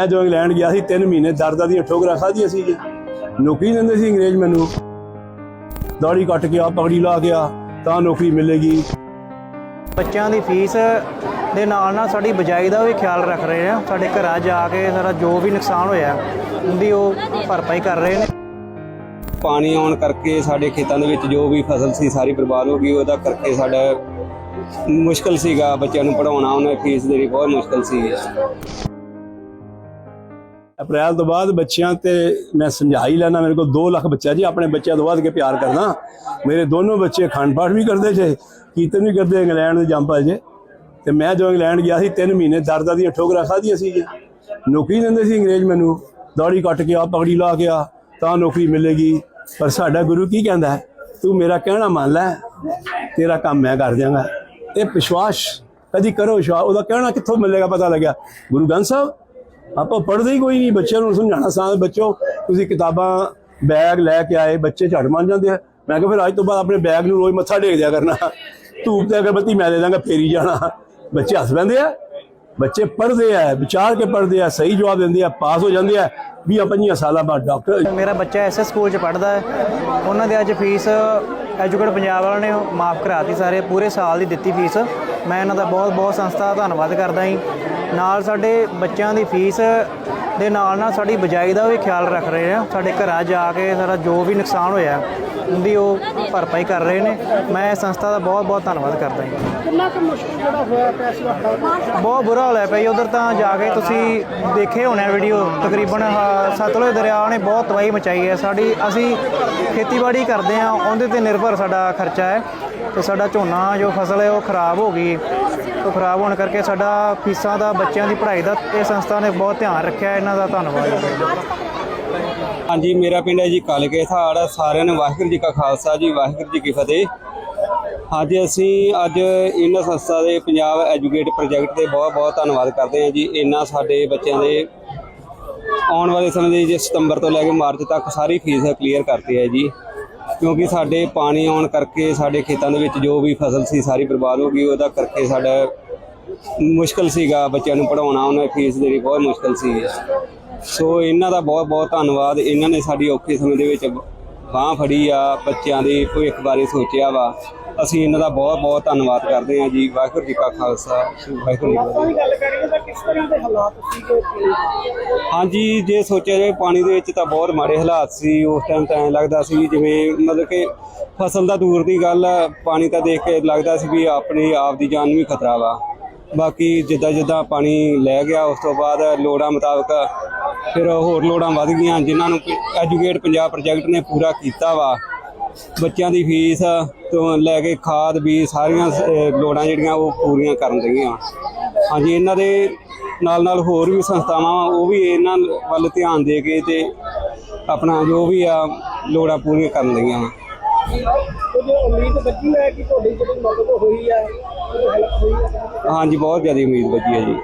ਮੈਂ ਜਦੋਂ ਇੰਗਲੈਂਡ ਗਿਆ ਸੀ 3 ਮਹੀਨੇ ਦਰਦਾਂ ਦੀਆਂ ਠੋਕਰਾਂ ਖਾਧੀਆਂ ਸੀ ਜੀ ਨੌਕਰੀ ਦਿੰਦੇ ਸੀ ਅੰਗਰੇਜ਼ ਮੈਨੂੰ। ਦਾੜੀ ਕੱਟ ਕੇ ਆ ਪਗੜੀ ਲਾ ਗਿਆ ਤਾਂ ਨੌਕਰੀ ਮਿਲੇਗੀ। ਬੱਚਿਆਂ ਦੀ ਫੀਸ ਦੇ ਨਾਲ ਨਾਲ ਸਾਡੀ ਬਜਾਈ ਦਾ ਵੀ ਖਿਆਲ ਰੱਖ ਰਹੇ ਆ। ਸਾਡੇ ਘਰਾਂ ਜਾ ਕੇ ਸਾਡਾ ਜੋ ਵੀ ਨੁਕਸਾਨ ਹੋਇਆ ਉਹਦੀ ਉਹ ਭਰਪਾਈ ਕਰ ਰਹੇ ਨੇ। ਪਾਣੀ ਆਉਣ ਕਰਕੇ ਸਾਡੇ ਖੇਤਾਂ ਦੇ ਵਿੱਚ ਜੋ ਵੀ ਫਸਲ ਸੀ ਸਾਰੀ ਬਰਬਾਦ ਹੋ ਗਈ। ਉਹਦਾ ਕਰਕੇ ਸਾਡਾ ਮੁਸ਼ਕਲ ਸੀਗਾ ਬੱਚਿਆਂ ਨੂੰ ਪੜਾਉਣਾ ਉਹਨਾਂ ਦੀ ਫੀਸ ਦੇਣੀ ਬਹੁਤ ਮੁਸ਼ਕਲ ਸੀ ਅਪ੍ਰੈਲ ਤੋਂ ਬਾਅਦ ਬੱਚਿਆਂ ਤੇ ਮੈਂ ਸਮਝਾ ਹੀ ਲੈਣਾ ਮੇਰੇ ਕੋਲ 2 ਲੱਖ ਬੱਚਾ ਜੀ, ਆਪਣੇ ਬੱਚਿਆਂ ਤੋਂ ਵੱਧ ਕੇ ਪਿਆਰ ਕਰਨਾ ਮੇਰੇ ਦੋਨੋਂ ਬੱਚੇ ਅਖੰਡ ਪਾਠ ਵੀ ਕਰਦੇ ਜੇ, ਕੀਰਤਨ ਵੀ ਕਰਦੇ, ਇੰਗਲੈਂਡ ਦੇ ਜੰਪਾ ਜੇ। ਤੇ ਮੈਂ ਜਦੋਂ ਇੰਗਲੈਂਡ ਗਿਆ ਸੀ 3 ਮਹੀਨੇ ਦਰਦਾਂ ਦੀਆਂ ਠੋਕਰਾਂ ਖਾਧੀਆਂ ਸੀ ਜੀ ਨੌਕਰੀ ਦਿੰਦੇ ਸੀ ਅੰਗਰੇਜ਼ ਮੈਨੂੰ। ਦਾੜੀ ਕੱਟ ਕੇ ਆ ਪਗੜੀ ਲਾ ਕੇ ਆ, ਤਾਂ ਨੌਕਰੀ ਮਿਲੇਗੀ। ਪਰ ਸਾਡਾ ਗੁਰੂ ਕੀ ਕਹਿੰਦਾ ਤੂੰ ਮੇਰਾ ਕਹਿਣਾ ਮੰਨ ਲੈ, ਤੇਰਾ ਕੰਮ ਮੈਂ ਕਰ ਦਿਆਂਗਾ। ਇਹ ਵਿਸ਼ਵਾਸ, ਕਦੀ ਕਰੋ ਵਿਸ਼ਵਾਸ, ਉਹਦਾ ਕਹਿਣਾ ਕਿੱਥੋਂ ਮਿਲੇਗਾ ਪਤਾ ਲੱਗਿਆ? ਗੁਰੂ ਗ੍ਰੰਥ ਸਾਹਿਬ ਆਪਾਂ ਪੜ੍ਹਦੇ ਹੀ ਕੋਈ ਨਹੀਂ, ਬੱਚਿਆਂ ਨੂੰ ਸਮਝਾਉਣਾ ਸਾਂ ਬੱਚੋ ਤੁਸੀਂ ਕਿਤਾਬਾਂ, ਬੈਗ ਲੈ ਕੇ ਆਏ, ਬੱਚੇ ਝੜ ਮੰਨ ਜਾਂਦੇ ਆ। ਮੈਂ ਕਿਹਾ ਫਿਰ ਅੱਜ ਤੋਂ ਬਾਅਦ ਆਪਣੇ ਬੈਗ ਨੂੰ ਰੋਜ਼ ਮੱਥਾ ਟੇਕ ਦਿਆ ਕਰਨਾ। ਧੂਪ ਤੇ ਅਗਰਬੱਤੀ ਮੈਂ ਦੇ ਦਾਂਗਾ, ਫੇਰੀ ਜਾਣਾ। ਬੱਚੇ ਹੱਸ ਪੈਂਦੇ ਆ। ਬੱਚੇ ਪੜ੍ਹਦੇ ਆ, ਵਿਚਾਰ ਕੇ ਪੜ੍ਹਦੇ ਆ, ਸਹੀ ਜਵਾਬ ਦਿੰਦੇ ਆ, ਪਾਸ ਹੋ ਜਾਂਦੇ ਆ। 20 25 ਸਾਲਾਂ ਬਾਅਦ ਡਾਕਟਰ ਮੇਰਾ ਬੱਚਾ ਐਸੇ ਸਕੂਲ 'ਚ ਪੜ੍ਹਦਾ ਹੈ। ਉਹਨਾਂ ਦੇ ਅੱਜ ਫੀਸ ਐਜੂਕੇਟ ਪੰਜਾਬ ਵਾਲਿਆਂ ਨੇ ਮਾਫ ਕਰਾਤੀ ਸਾਰੇ, ਪੂਰੇ ਸਾਲ ਦੀ ਦਿੱਤੀ ਫੀਸ। ਮੈਂ ਇਹਨਾਂ ਦਾ ਬਹੁਤ ਬਹੁਤ ਸੰਸਥਾ ਦਾ ਧੰਨਵਾਦ ਕਰਦਾ ਹਾਂ ਨਾਲ ਸਾਡੇ ਬੱਚਿਆਂ ਦੀ ਫੀਸ ਦੇ ਨਾਲ ਨਾਲ ਸਾਡੀ ਬਜਾਈ ਦਾ ਵੀ ਖਿਆਲ ਰੱਖ ਰਹੇ ਆ ਸਾਡੇ ਘਰਾਂ ਜਾ ਕੇ ਸਾਡਾ ਜੋ ਵੀ ਨੁਕਸਾਨ ਹੋਇਆ ਉਹਦੀ ਉਹ ਭਰਪਾਈ ਕਰ ਰਹੇ ਨੇ। ਮੈਂ ਇਸ ਸੰਸਥਾ ਦਾ ਬਹੁਤ ਬਹੁਤ ਧੰਨਵਾਦ ਕਰਦਾ ਹਾਂ ਕਿੰਨਾ ਕੁ ਮੁਸ਼ਕਿਲ ਜਿਹੜਾ ਹੋਇਆ ਪਿਆ ਸੀ ਹੜ੍ਹ ਬਹੁਤ ਬੁਰਾ ਹਾਲ ਹੈ ਪਈ ਉਧਰ ਤਾਂ ਜਾ ਕੇ ਤੁਸੀਂ ਦੇਖੇ ਹੋਣੇ ਵੀਡੀਓ ਤਕਰੀਬਨ ਸਤਲੁਜ ਦਰਿਆ ਨੇ ਬਹੁਤ ਤਬਾਹੀ ਮਚਾਈ ਹੈ। ਸਾਡੀ ਅਸੀਂ ਖੇਤੀਬਾੜੀ ਕਰਦੇ ਆ ਉਹਦੇ ਤੇ ਨਿਰਭਰ ਸਾਡਾ ਖਰਚਾ ਹੈ। ਤੇ ਸਾਡਾ ਝੋਨਾ ਜੋ ਫਸਲ ਹੈ ਉਹ ਖਰਾਬ ਹੋ ਗਈ। ਉਹ ਖਰਾਬ ਹੋਣ ਕਰਕੇ ਸਾਡਾ ਫੀਸਾਂ ਦਾ ਬੱਚਿਆਂ ਦੀ ਪੜ੍ਹਾਈ ਦਾ ਇਹ ਸੰਸਥਾ ਨੇ ਬਹੁਤ ਧਿਆਨ ਰੱਖਿਆ, ਇਹਨਾਂ ਦਾ ਧੰਨਵਾਦ। ਹਾਂਜੀ, ਮੇਰਾ ਪਿੰਡ ਹੈ ਜੀ ਕਾਲਕੇ ਥਾੜ ਸਾਰਿਆਂ ਨੂੰ ਵਾਹਿਗੁਰੂ ਜੀ ਕਾ ਖਾਲਸਾ ਜੀ, ਵਾਹਿਗੁਰੂ ਜੀ ਕੀ ਫਤਿਹ। ਅੱਜ ਅਸੀਂ, ਅੱਜ ਇਹਨਾਂ ਸੰਸਥਾ ਦੇ ਪੰਜਾਬ ਐਜੂਕੇਟ ਪ੍ਰੋਜੈਕਟ ਤੇ ਬਹੁਤ ਬਹੁਤ ਧੰਨਵਾਦ ਕਰਦੇ ਹਾਂ ਜੀ। ਇਹਨਾਂ ਸਾਡੇ ਬੱਚਿਆਂ ਦੇ ਆਉਣ ਵਾਲੇ ਸਮੇਂ ਦੇ ਜੇ ਸਤੰਬਰ ਤੋਂ ਲੈ ਕੇ ਮਾਰਚ ਤੱਕ ਸਾਰੀ ਫੀਸ ਕਲੀਅਰ ਕਰਤੀ ਹੈ ਜੀ। ਕਿਉਂਕਿ ਸਾਡੇ ਪਾਣੀ ਆਉਣ ਕਰਕੇ ਸਾਡੇ ਖੇਤਾਂ ਦੇ ਵਿੱਚ ਜੋ ਵੀ ਫਸਲ ਸੀ, ਸਾਰੀ ਬਰਬਾਦ ਹੋ ਗਈ, ਉਹਦਾ ਕਰਕੇ ਸਾਡਾ ਮੁਸ਼ਕਲ ਸੀਗਾ ਬੱਚਿਆਂ ਨੂੰ ਪੜਾਉਣਾ ਉਹਨਾਂ ਦੀ ਫੀਸ ਦੇਣੀ ਬਹੁਤ ਮੁਸ਼ਕਲ ਸੀ। ਸੋ ਇਹਨਾਂ ਦਾ ਬਹੁਤ ਬਹੁਤ ਧੰਨਵਾਦ। ਇਹਨਾਂ ਨੇ ਸਾਡੀ ਔਖੇ ਸਮੇਂ ਦੇ ਵਿੱਚ ਬਾਹ ਫੜੀ ਆ ਬੱਚਿਆਂ ਦੇ ਭਵਿੱਖ ਬਾਰੇ ਸੋਚਿਆ ਵਾ। ਅਸੀਂ ਇਹਨਾਂ ਦਾ ਬਹੁਤ ਬਹੁਤ ਧੰਨਵਾਦ ਕਰਦੇ ਹਾਂ ਜੀ। ਵਾਹਿਗੁਰੂ ਜੀ ਕਾ ਖਾਲਸਾ ਵਾਹਿਗੁਰੂ ਜੀ ਕੀ ਫਤਿਹ। ਦੀ ਗੱਲ ਕਰੀਏ ਤਾਂ ਕਿਸ ਤਰ੍ਹਾਂ ਦੇ ਹਾਲਾਤ ਸੀਗੇ ਹਾਂਜੀ ਜੇ ਸੋਚਿਆ ਜਾਵੇ ਪਾਣੀ ਦੇ ਵਿੱਚ ਤਾਂ ਬਹੁਤ ਮਾੜੇ ਹਾਲਾਤ ਸੀ। ਉਸ ਟਾਈਮ ਤਾਂ ਐਂ ਲੱਗਦਾ ਸੀ ਜਿਵੇਂ ਮਤਲਬ ਕਿ ਫਸਲ ਦਾ ਦੂਰ ਦੀ ਗੱਲ ਪਾਣੀ ਤਾਂ ਦੇਖ ਕੇ ਲੱਗਦਾ ਸੀ ਵੀ ਆਪਣੀ ਆਪ ਦੀ ਜਾਨ ਨੂੰ ਵੀ ਖਤਰਾ ਵਾ। ਬਾਕੀ ਜਿੱਦਾਂ ਜਿੱਦਾਂ ਪਾਣੀ ਲੈ ਗਿਆ ਉਸ ਤੋਂ ਬਾਅਦ ਲੋੜਾਂ ਮੁਤਾਬਕ ਫਿਰ ਹੋਰ ਲੋੜਾਂ ਵੱਧ ਗਈਆਂ ਜਿਨ੍ਹਾਂ ਨੂੰ ਐਜੂਕੇਟ ਪੰਜਾਬ ਪ੍ਰੋਜੈਕਟ ਨੇ ਪੂਰਾ ਕੀਤਾ ਵਾ। ਬੱਚਿਆਂ ਦੀ ਫੀਸ ਤੋਂ ਲੈ ਕੇ ਖਾਦ ਵੀ ਸਾਰੀਆਂ ਲੋੜਾਂ ਜਿਹੜੀਆਂ ਉਹ ਪੂਰੀਆਂ ਕਰਨ ਰਹੀਆਂ। ਹਾਂਜੀ ਇਹਨਾਂ ਦੇ ਨਾਲ ਨਾਲ ਹੋਰ ਵੀ ਸੰਸਥਾਵਾਂ ਵਾ, ਉਹ ਵੀ ਇਹਨਾਂ ਵੱਲ ਧਿਆਨ ਦੇ ਕੇ ਤੇ ਆਪਣਾ ਜੋ ਵੀ ਆ ਲੋੜਾਂ ਪੂਰੀਆਂ ਕਰਨ ਰਹੀਆਂ ਉਮੀਦ ਬੱਜੀ ਹੈ ਕਿ ਤੁਹਾਡੀ ਜਿਹੜੀ ਮਦਦ ਹੋਈ ਹੈ ਹਾਂਜੀ ਬਹੁਤ ਜ਼ਿਆਦਾ ਉਮੀਦ ਬੱਜੀ ਹੈ ਜੀ।